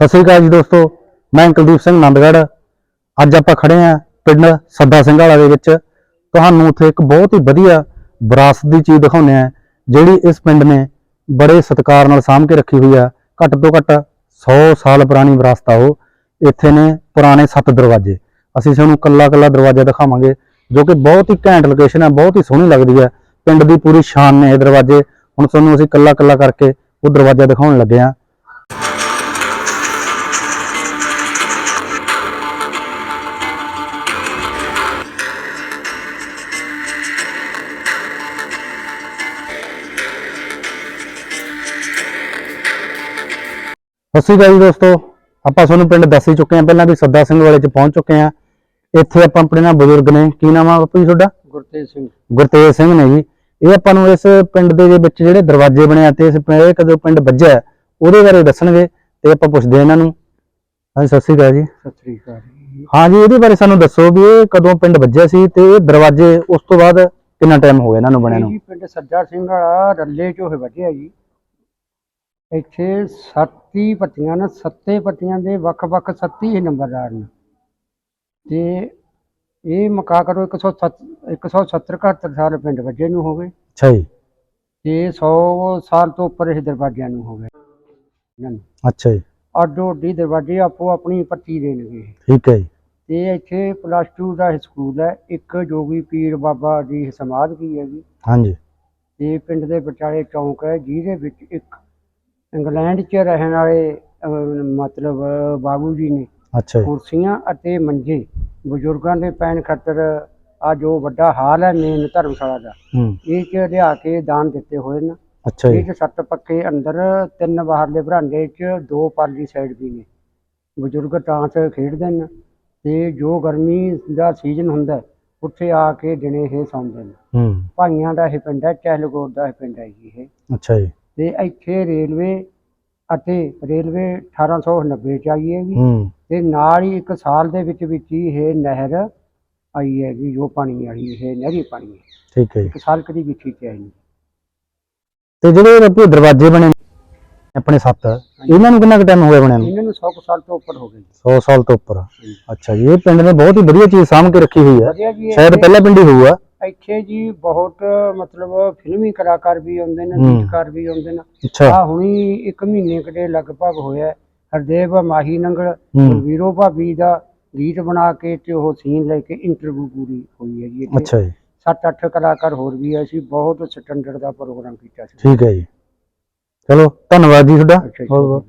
ਸਤਿ ਸ੍ਰੀ ਅਕਾਲ ਜੀ ਦੋਸਤੋ, ਮੈਂ ਕੁਲਦੀਪ ਸਿੰਘ ਨੰਦਗੜ੍ਹ। ਅੱਜ ਆਪਾਂ ਖੜੇ ਆਂ ਪਿੰਡ ਸੱਦਾ ਸਿੰਘ ਵਾਲਾ ਦੇ ਵਿੱਚ। ਤੁਹਾਨੂੰ ਉੱਥੇ ਇੱਕ ਬਹੁਤ ਹੀ ਵਧੀਆ ਵਿਰਾਸਤ ਦੀ ਚੀਜ਼ ਦਿਖਾਉਂਦੇ ਆ ਜਿਹੜੀ ਇਸ ਪਿੰਡ ਨੇ ਬੜੇ ਸਤਿਕਾਰ ਨਾਲ ਸਾਂਭ ਕੇ ਰੱਖੀ ਹੋਈ ਆ। ਘੱਟ ਤੋਂ ਘੱਟ 100 ਸਾਲ ਪੁਰਾਣੀ ਵਿਰਾਸਤ ਆ ਉਹ। ਇੱਥੇ ਨੇ ਪੁਰਾਣੇ ਸੱਤ ਦਰਵਾਜ਼ੇ। ਅਸੀਂ ਤੁਹਾਨੂੰ ਕੱਲਾ ਕੱਲਾ ਦਰਵਾਜ਼ਾ ਦਿਖਾਵਾਂਗੇ, ਜੋ ਕਿ ਬਹੁਤ ਹੀ ਘੈਂਟ ਲੋਕੇਸ਼ਨ ਹੈ ਬਹੁਤ ਹੀ ਸੋਹਣੀ ਲੱਗਦੀ ਹੈ ਪਿੰਡ ਦੀ ਪੂਰੀ ਸ਼ਾਨ ਨੇ ਇਹ ਦਰਵਾਜ਼ੇ। ਹੁਣ ਤੁਹਾਨੂੰ ਅਸੀਂ ਕੱਲਾ ਕੱਲਾ ਕਰਕੇ ਉਹ ਦਰਵਾਜ਼ਾ ਦਿਖਾਉਣ ਲੱਗੇ ਆਂ ਸਤਿ ਸ਼੍ਰੀ ਅਕਾਲ ਜੀ ਦੋਸਤੋ। ਆਪਾਂ ਤੁਹਾਨੂੰ ਪਿੰਡ ਦੱਸ ਹੀ ਚੁੱਕੇ ਹਾਂ। ਪਹਿਲਾਂ ਵੀ ਸੱਦਾ ਸਿੰਘ ਵਾਲੇ ਚ ਪਹੁੰਚ ਚੁੱਕੇ ਹਾਂ। ਇੱਥੇ ਆਪਾਂ ਆਪਣੇ ਨਾਲ ਬਜ਼ੁਰਗ ਨੇ। ਕੀ ਨਾਮ ਆ ਬਾਪੂ ਜੀ ਤੁਹਾਡਾ? ਗੁਰਤੇਜ ਸਿੰਘ। ਗੁਰਤੇਜ ਸਿੰਘ ਨੇ ਜੀ। ਇਹ ਆਪਾਂ ਨੂੰ ਇਸ ਪਿੰਡ ਦੇ ਵਿੱਚ ਜਿਹੜੇ ਦਰਵਾਜ਼ੇ ਬਣੇ ਆ ਤੇ ਇਸ ਪਿੰ- ਇਹ ਕਦੋਂ ਪਿੰਡ ਵੱਜਿਆ ਉਹਦੇ ਬਾਰੇ ਦੱਸਣਗੇ ਤੇ ਆਪਾਂ ਪੁੱਛਦੇ ਹਾਂ ਇਹਨਾਂ ਨੂੰ। ਹਾਂਜੀ ਸਤਿ ਸ਼੍ਰੀ ਅਕਾਲ ਜੀ। ਸਤਿ ਸ੍ਰੀ ਅਕਾਲ। ਹਾਂ ਜੀ ਇਹਦੇ ਬਾਰੇ ਸਾਨੂੰ ਦੱਸੋ ਵੀ ਇਹ ਕਦੋਂ ਪਿੰਡ ਵੱਜਿਆ ਸੀ ਤੇ ਇਹ ਦਰਵਾਜ਼ੇ ਉਸ ਤੋਂ ਬਾਅਦ ਕਿੰਨਾ ਟਾਈਮ ਹੋ ਗਿਆ ਇਹਨਾਂ ਨੂੰ ਬਣਿਆ ਨੂੰ? ਜੀ ਪਿੰਡ ਸੱਜਾ ਸਿੰਘ ਵਾਲਾ ਰੱਲੇ ਚੋਂ ਵੱਜਿਆ ਜੀ। ਇੱਥੇ ਸੱਤੀ ਪੱਤੀਆਂ ਨੇ ਸੱਤੇ ਪੱਤੀਆਂ ਦੇ ਵੱਖ-ਵੱਖ ਸੱਤੀ ਹੀ ਨੰਬਰਦਾਰ ਨੇ ਤੇ ਇਹ ਮਕਾ ਕਰੋ 107 170 71 ਸਾਲ ਪਿੰਡ ਵੱਜੇ ਨੂੰ ਹੋ ਗਏ। ਅੱਛਾ ਜੀ। ਤੇ 100 ਸਾਲ ਤੋਂ ਉੱਪਰ ਇਹ ਦਰਵਾਜ਼ਿਆਂ ਨੂੰ ਹੋ ਗਏ। ਅੱਛਾ ਜੀ। ਅੱਡੋ ਅੱਡੀ ਦਰਵਾਜ਼ੇ ਆਪੋ ਆਪਣੀ ਪੱਤੀ ਦੇਣਗੇ ਠੀਕ ਹੈ ਜੀ। ਤੇ ਇੱਥੇ ਪਲੱਸ 2 ਦਾ ਸਕੂਲ ਹੈ। ਇੱਕ ਜੋਗੀ ਪੀਰ ਬਾਬਾ ਦੀ ਸਮਾਧ ਵੀ ਹੈ ਜੀ ਹਾਂਜੀ। ਤੇ ਪਿੰਡ ਦੇ ਵਿਚਾਲੇ ਚੌਂਕ ਹੈ। ਜਿਹਦੇ ਵਿੱਚ ਇੱਕ ਇੰਗਲੈਂਡ 'ਚ ਰਹਿਣ ਵਾਲੇ ਅਹ, ਮਤਲਬ ਬਾਬੂ ਜੀ ਨੇ ਅੱਛਾ ਜੀ। ਕੁਰਸੀਆਂ ਅਤੇ ਮੰਜੇ ਬਜ਼ੁਰਗਾਂ ਦੇ ਪੈਣ ਖਾਤਰ ਆ ਜੋ ਵੱਡਾ ਹਾਲ ਹੈ ਮੇਨ ਧਰਮਸ਼ਾਲਾ ਦਾ। ਹੂੰ। ਇਹ 'ਚ ਲਿਆ ਕੇ ਦਾਨ ਦਿੱਤੇ ਹੋਏ ਨੇ। ਅੱਛਾ ਇਹ ਜੀ 'ਚ ਸੱਤ ਪੱਕੇ ਅੰਦਰ ਤਿੰਨ ਬਾਹਰਲੇ ਬਰਾਂਡੇ 'ਚ ਦੋ ਪਰਲੀ ਸਾਈਡ ਵੀ ਨੇ। ਬਜ਼ੁਰਗ ਤਾਂਸ ਖੇਡਦੇ ਨੇ ਤੇ ਜੋ ਗਰਮੀ ਦਾ ਸੀਜ਼ਨ ਹੁੰਦਾ ਹੈ, ਉੱਥੇ ਆ ਕੇ ਦਿਨੇ ਇਹ ਸੌਂਦੇ ਨੇ। ਹੂੰ। ਭਾਈਆਂ ਦਾ ਇਹ ਪਿੰਡ ਹੈ ਚਹਿਲਗੋਰ ਦਾ ਇਹ ਪਿੰਡ ਹੈ ਜੀ ਇਹ। ਅੱਛਾ ਜੀ। ਤੇ ਇੱਥੇ ਰੇਲਵੇ ਅਤੇ ਰੇਲਵੇ 1890 ਚ ਆਈ ਹੈ ਜੀ ਹੂੰ। ਤੇ ਨਾਲ ਹੀ ਇੱਕ ਸਾਲ ਦੇ ਵਿੱਚ ਵਿੱਚ ਹੀ ਇਹ ਨਹਿਰ ਆਈ ਹੈ ਜੀ ਜੋ ਪਾਣੀ ਵਾਲੀ ਇਹ ਨਹਿਰੀ ਪਾਣੀ ਹੈ। ਠੀਕ ਹੈ ਜੀ। ਇੱਕ ਸਾਲ ਕਦੀ ਵਿੱਚ ਹੀ ਆਈ ਨਹੀਂ। ਤੇ ਜਿਹੜੇ ਰੱਬੀ ਦਰਵਾਜ਼ੇ ਬਣੇ ਨੇ ਆਪਣੇ ਸੱਤ ਇਹਨਾਂ ਨੂੰ ਕਿੰਨਾ ਕੁ ਟਾਈਮ ਹੋ ਗਿਆ ਬਣਿਆ ਨੂੰ? ਇਹਨਾਂ ਨੂੰ 100 ਕੁ ਸਾਲ ਤੋਂ ਉੱਪਰ ਹੋ ਗਏ ਜੀ। 100 ਸਾਲ ਤੋਂ ਉੱਪਰ। ਅੱਛਾ ਜੀ ਇਹ ਪਿੰਡ ਨੇ ਬਹੁਤ ਹੀ ਵਧੀਆ ਚੀਜ਼ ਸਾਂਭ ਕੇ ਰੱਖੀ ਹੋਈ ਹੈ। ਵਧੀਆ ਜੀ ਸ਼ਾਇਦ ਪਹਿਲਾ ਪਿੰਡ ਹੀ ਹੋਊਗਾ। ਇੱਥੇ ਜੀ ਬਹੁਤ ਮਤਲਬ ਫਿਲਮੀ ਕਲਾਕਾਰ ਵੀ ਆਉਂਦੇ ਨੇ ਹੂੰ। ਗੀਤਕਾਰ ਵੀ ਆਉਂਦੇ ਨੇ। ਅੱਛਾ। ਆ ਹੁਣੀ ਇੱਕ ਮਹੀਨੇ ਕਦੇ ਲਗਭਗ ਹੋਇਆ ਹੈ। ਹਰਦੇਵ ਮਾਹੀ ਨੰਗਲ ਹੂੰ। ਵੀਰੋ ਭਾਬੀ ਦਾ ਗੀਤ ਬਣਾ ਕੇ ਤੇ ਉਹ ਸੀਨ ਲੈ ਕੇ ਇੰਟਰਵਿਊ ਪੂਰੀ ਹੋਈ ਹੈ ਜੀ ਇੱਥੇ। ਅੱਛਾ ਜੀ। ਸੱਤ ਅੱਠ ਕਲਾਕਾਰ ਹੋਰ ਵੀ ਹੈ ਅਸੀਂ ਬਹੁਤ ਸਟੈਂਡਰਡ ਦਾ ਪ੍ਰੋਗਰਾਮ ਕੀਤਾ ਸੀ। ਠੀਕ ਹੈ ਜੀ। ਚਲੋ ਧੰਨਵਾਦ ਜੀ ਤੁਹਾਡਾ। ਅੱਛਾ ਜੀ। ਬਹੁਤ ਬਹੁਤ।